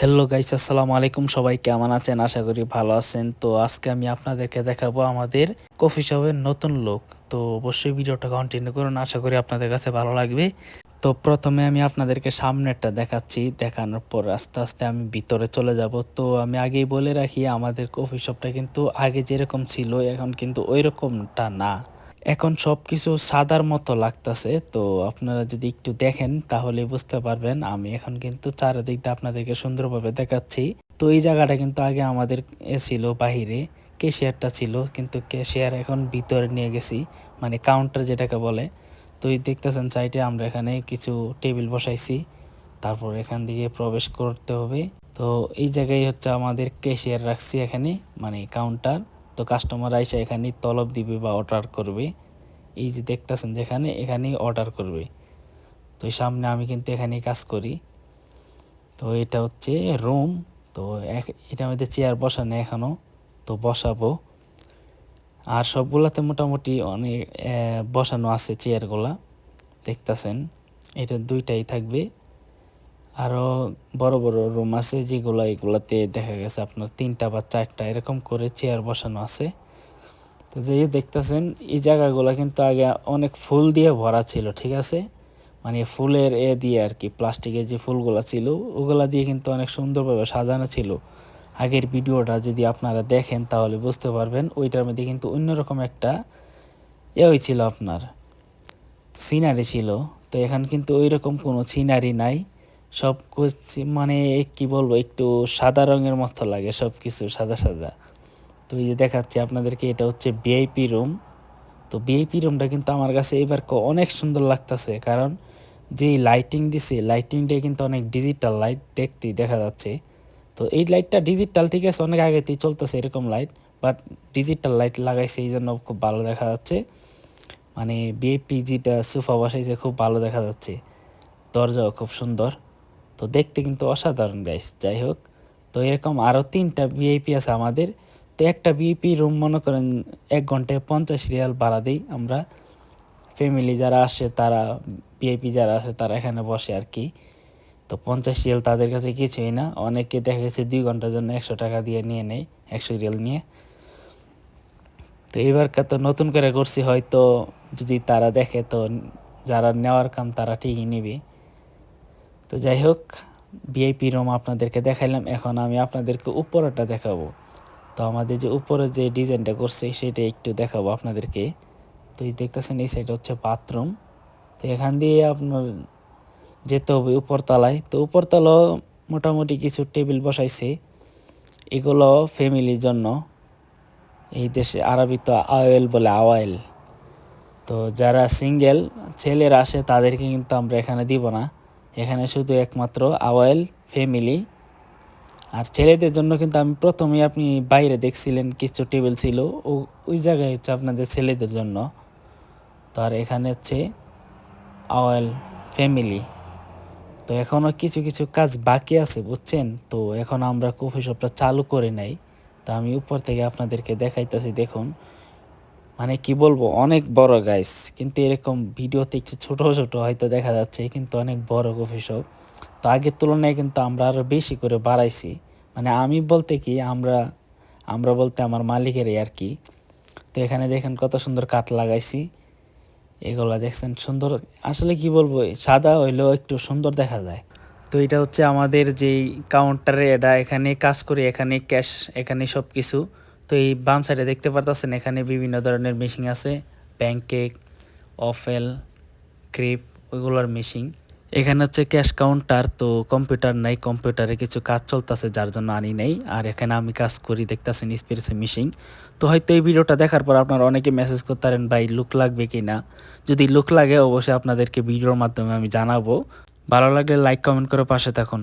Hello guys আসসালামু আলাইকুম। সবাই কেমন আছেন? আশা করি ভালো আছেন। তো আজকে আমি আপনাদেরকে দেখাবো আমাদের কফি শপের নতুন লোক তো অবশ্যই ভিডিওটা কন্টিনিউ করুন। আশা করি আপনাদের কাছে ভালো লাগবে। তো প্রথমে আমি আপনাদেরকে সামনেরটা দেখাচ্ছি। দেখানোর পর আস্তে আস্তে আমি ভিতরে চলে যাব। তো আমি আগেই বলে রাখি, আমাদের কফি শপটা কিন্তু আগে যেরকম ছিল, এখন কিন্তু ওই রকমটা না। এখন সব কিছু সাদার মতো লাগতাছে, তো আপনারা যদি একটু দেখেন তাহলে বুঝতে পারবেন। আমি এখন কিন্তু চারিদিক দিয়ে আপনাদেরকে সুন্দরভাবে দেখাচ্ছি। তো এই জায়গাটা কিন্তু আগে আমাদের ছিল বাহিরে, ক্যাশিয়ারটা ছিল, কিন্তু ক্যাশিয়ার এখন ভিতরে নিয়ে গেছি মানে কাউন্টার যেটাকে বলে। তো এই দেখতেছেন সাইডে আমরা এখানে কিছু টেবিল বসাইছি, তারপর এখান থেকে প্রবেশ করতে হবে। তো এই জায়গায় হচ্ছে আমাদের ক্যাশিয়ার রাখছি এখানে মানে কাউন্টার। তো কাস্টমার আইসা এখানে তলব দিবে বা অর্ডার করবে। এই যে দেখতেছেন যেখানে এখানেই অর্ডার করবে। তো সামনে আমি কিন্তু এখানেই কাজ করি। তো এটা হচ্ছে রুম তো এটার মধ্যে চেয়ার বসানো এখনও তো বসাবো। আর সবগুলাতে মোটামুটি অনেক বসানো আছে চেয়ারগুলা দেখতেছেন, এটা দুইটাই থাকবে। আরও বড় বড় রুম আছে, যেগুলো এগুলাতে দেখা গেছে আপনার তিনটা বা চারটা এরকম করে চেয়ার বসানো আছে। তো যে দেখতেছেন, এই জায়গাগুলো কিন্তু আগে অনেক ফুল দিয়ে ভরা ছিল, ঠিক আছে? মানে ফুলের এ দিয়ে আর কি, প্লাস্টিকের যে ফুলগুলো ছিল, ওগুলা দিয়ে কিন্তু অনেক সুন্দরভাবে সাজানো ছিল। আগের ভিডিওটা যদি আপনারা দেখেন, তাহলে বুঝতে পারবেন, ওইটার মধ্যে কিন্তু অন্যরকম একটা এ হয়েছিল আপনার সিনারি ছিল। তো এখন কিন্তু ওই রকম কোনো সিনারি নাই। সব মানে কি বলব, একটু সাদা রঙের মতো লাগে সব কিছু সাদা সাদা। তো এই যে দেখাচ্ছি আপনাদেরকে, এটা হচ্ছে ভিআইপি রুম তো ভিআইপি রুমটা কিন্তু আমার কাছে এবার অনেক সুন্দর লাগতেছে, কারণ যে লাইটিং দিছে লাইটিংটা কিন্তু অনেক ডিজিটাল লাইট দেখতেই দেখা যাচ্ছে। তো এই লাইটটা ডিজিটাল ঠিক আছে, অনেক আগেতেই চলতেছে এরকম লাইট বাট ডিজিটাল লাইট লাগাইছে এই জন্য খুব ভালো দেখা যাচ্ছে। মানে বিএপি যেটা সোফা বসাইছে, খুব ভালো দেখা যাচ্ছে। দরজাও খুব সুন্দর। তো দেখতে কিন্তু অসাধারণ গাইস যাই হোক, তো এরকম আরও তিনটা ভিআইপি আছে আমাদের। তো একটা বিপি রুম মনে করেন এক ঘন্টায় পঞ্চাশ রিয়াল ভাড়া দিই আমরা। ফ্যামিলি যারা আসে, তারা বিআইপি যারা আসে, তারা এখানে বসে আর কি। তো পঞ্চাশ রিয়াল তাদের কাছে কিছুই না। অনেকে দেখা গেছে দুই ঘণ্টার জন্য একশো টাকা দিয়ে নিয়ে নেয়, একশো রিয়াল নিয়ে। তো এইবারকার তো নতুন করে করছি, হয়তো যদি তারা দেখে, তো যারা নেওয়ার কাম তারা ঠিকই নেবে। তো যাই হোক ভিআইপি রুম আপনাদেরকে দেখাইলাম, এখন আমি আপনাদেরকে উপরটা দেখাবো। তো আমাদের যে উপরে যে ডিজাইনটা করছে, সেটা একটু দেখাবো আপনাদেরকে। তো এই দেখতেছেন, এই সাইড হচ্ছে বাথরুম তো এখান দিয়ে আপনার যেতে হবে উপরতলায়। তো উপরতলাও মোটামুটি কিছু টেবিল বসাইছে। এগুলো ফ্যামিলির জন্য। এই দেশে আরবি তো আওয়েল বলে আওয়াইল। তো যারা সিঙ্গেল, ছেলেরা আসে, তাদেরকে কিন্তু আমরা এখানে দিব না। এখানে শুধু একমাত্র আওয়াইল ফ্যামিলি। আর ছেলেদের জন্য কিন্তু আমি প্রথমেই আপনি বাইরে দেখছিলেন কিছু টেবিল ছিল, ও, ওই জায়গায় হচ্ছে আপনাদের ছেলেদের জন্য। তো আর এখানে হচ্ছে আওয়েল ফ্যামিলি। তো এখনও কিছু কিছু কাজ বাকি আছে, বুঝছেন? তো এখন আমরা কফি শপটা চালু করে নাই। তো আমি উপর থেকে আপনাদেরকে দেখাইতেছি, দেখুন। মানে কি বলব, অনেক বড় গাইস কিন্তু এরকম ভিডিওতে একটু ছোট ছোট হয়তো দেখা যাচ্ছে, কিন্তু অনেক বড় কফি শপ তো আগের তুলনায় কিন্তু আমরা আরও বেশি করে বাড়াইছি। মানে আমি বলতে কি, আমরা আমরা বলতে আমার মালিকেরই আর কি। তো এখানে দেখেন কত সুন্দর কাঠ লাগাইছি। এগুলা দেখছেন সুন্দর, আসলে কি বলব, সাদা হইলেও একটু সুন্দর দেখা যায়। তো এটা হচ্ছে আমাদের যেই কাউন্টারে এটা এখানে কাজ করি, এখানে ক্যাশ এখানে সব কিছু তো এই বাম সাইডে দেখতে পারতেছেন, এখানে বিভিন্ন ধরনের মেশিন আছে। ব্যাংকেক অফেল ক্রিপ ওইগুলোর মেশিন এখানে হচ্ছে ক্যাশ কাউন্টার তো কম্পিউটার নাই কম্পিউটারে কিছু কাজ চলতেছে, যার জন্য আনি নেই। আর এখানে আমি কাজ করি, দেখতেছেন স্পিরিসে মিশিং তো হয়তো এই ভিডিওটা দেখার পর আপনারা অনেকে মেসেজ করতেন ভাই লুক লাগবে কি না? যদি লুক লাগে, অবশ্যই আপনাদেরকে ভিডিওর মাধ্যমে আমি জানাব। ভালো লাগলে লাইক কমেন্ট করে পাশে থাকুন।